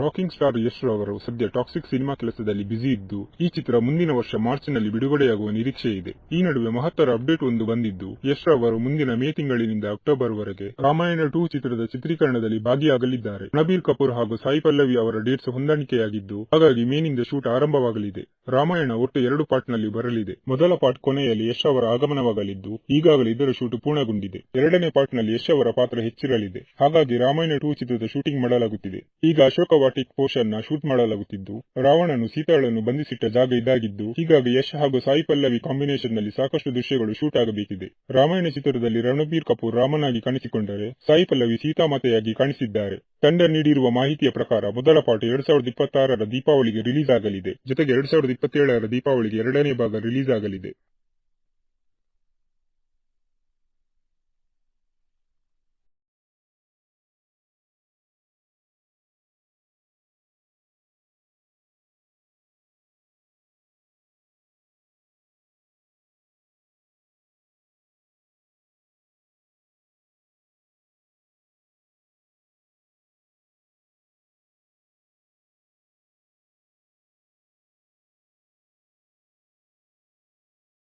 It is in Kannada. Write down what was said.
ರಾಕಿಂಗ್ ಸ್ಟಾರ್ ಯಶ್ ಅವರು ಸದ್ಯ ಟಾಕ್ಸಿಕ್ ಸಿನಿಮಾ ಕೆಲಸದಲ್ಲಿ ಬ್ಯುಸಿ ಇದ್ದು, ಈ ಚಿತ್ರ ಮುಂದಿನ ವರ್ಷ ಮಾರ್ಚ್ನಲ್ಲಿ ಬಿಡುಗಡೆಯಾಗುವ ನಿರೀಕ್ಷೆ ಇದೆ. ಈ ನಡುವೆ ಮಹತ್ತರ ಅಪ್ಡೇಟ್ ಒಂದು ಬಂದಿದ್ದು, ಯಶ್ ಅವರು ಮುಂದಿನ ಮೇ ತಿಂಗಳಿನಿಂದ ಅಕ್ಟೋಬರ್ ವರೆಗೆ ರಾಮಾಯಣ ಟೂ ಚಿತ್ರದ ಚಿತ್ರೀಕರಣದಲ್ಲಿ ಭಾಗಿಯಾಗಲಿದ್ದಾರೆ. ರಣಬೀರ್ ಕಪೂರ್ ಹಾಗೂ ಸಾಯಿ ಪಲ್ಲವಿ ಅವರ ಡೇಟ್ಸ್ ಹೊಂದಾಣಿಕೆಯಾಗಿದ್ದು, ಹಾಗಾಗಿ ಮೇನಿಂದ ಶೂಟ್ ಆರಂಭವಾಗಲಿದೆ. ರಾಮಾಯಣ ಒಟ್ಟು ಎರಡು ಪಾರ್ಟ್ನಲ್ಲಿ ಬರಲಿದೆ. ಮೊದಲ ಪಾರ್ಟ್ ಕೊನೆಯಲ್ಲಿ ಯಶ್ ಅವರ ಆಗಮನವಾಗಲಿದ್ದು, ಈಗಾಗಲೇ ಇದರ ಶೂಟ್ ಪೂರ್ಣಗೊಂಡಿದೆ. ಎರಡನೇ ಪಾರ್ಟ್ನಲ್ಲಿ ಯಶ್ ಅವರ ಪಾತ್ರ ಹೆಚ್ಚಿರಲಿದೆ. ಹಾಗಾಗಿ ರಾಮಾಯಣ ಟೂ ಚಿತ್ರದ ಶೂಟಿಂಗ್ ಮಾಡಲಾಗುತ್ತಿದೆ. ಈಗ ಅಶೋಕ ವಾಟಿಕ್ ಪೋರ್ಷನ್ನ ಶೂಟ್ ಮಾಡಲಾಗುತ್ತಿದ್ದು, ರಾವಣನು ಸೀತಾಳನ್ನು ಬಂಧಿಸಿಟ್ಟ ಜಾಗ ಇದಾಗಿದ್ದು, ಹೀಗಾಗಿ ಯಶ್ ಹಾಗೂ ಸಾಯಿ ಪಲ್ಲವಿ ಕಾಂಬಿನೇಷನ್ನಲ್ಲಿ ಸಾಕಷ್ಟು ದೃಶ್ಯಗಳು ಶೂಟ್ ಆಗಬೇಕಿದೆ. ರಾಮಾಯಣ ಚಿತ್ರದಲ್ಲಿ ರಣಬೀರ್ ಕಪೂರ್ ರಾಮನಾಗಿ ಕಾಣಿಸಿಕೊಂಡರೆ, ಸಾಯಿ ಪಲ್ಲವಿ ಸೀತಾಮಾತೆಯಾಗಿ ಕಾಣಿಸಿದ್ದಾರೆ. ತಂಡ ನೀಡಿರುವ ಮಾಹಿತಿಯ ಪ್ರಕಾರ ಮೊದಲ ಪಾಠ ಎರಡ್ ಸಾವಿರದ ಇಪ್ಪತ್ತಾರರ ದೀಪಾವಳಿಗೆ ರಿಲೀಸ್ ಆಗಲಿದೆ ಜೊತೆಗೆ ಎರಡ್ ಸಾವಿರದ ಇಪ್ಪತ್ತೇಳರ ದೀಪಾವಳಿಗೆ ಎರಡನೇ ಭಾಗ ರಿಲೀಸ್ ಆಗಲಿದೆ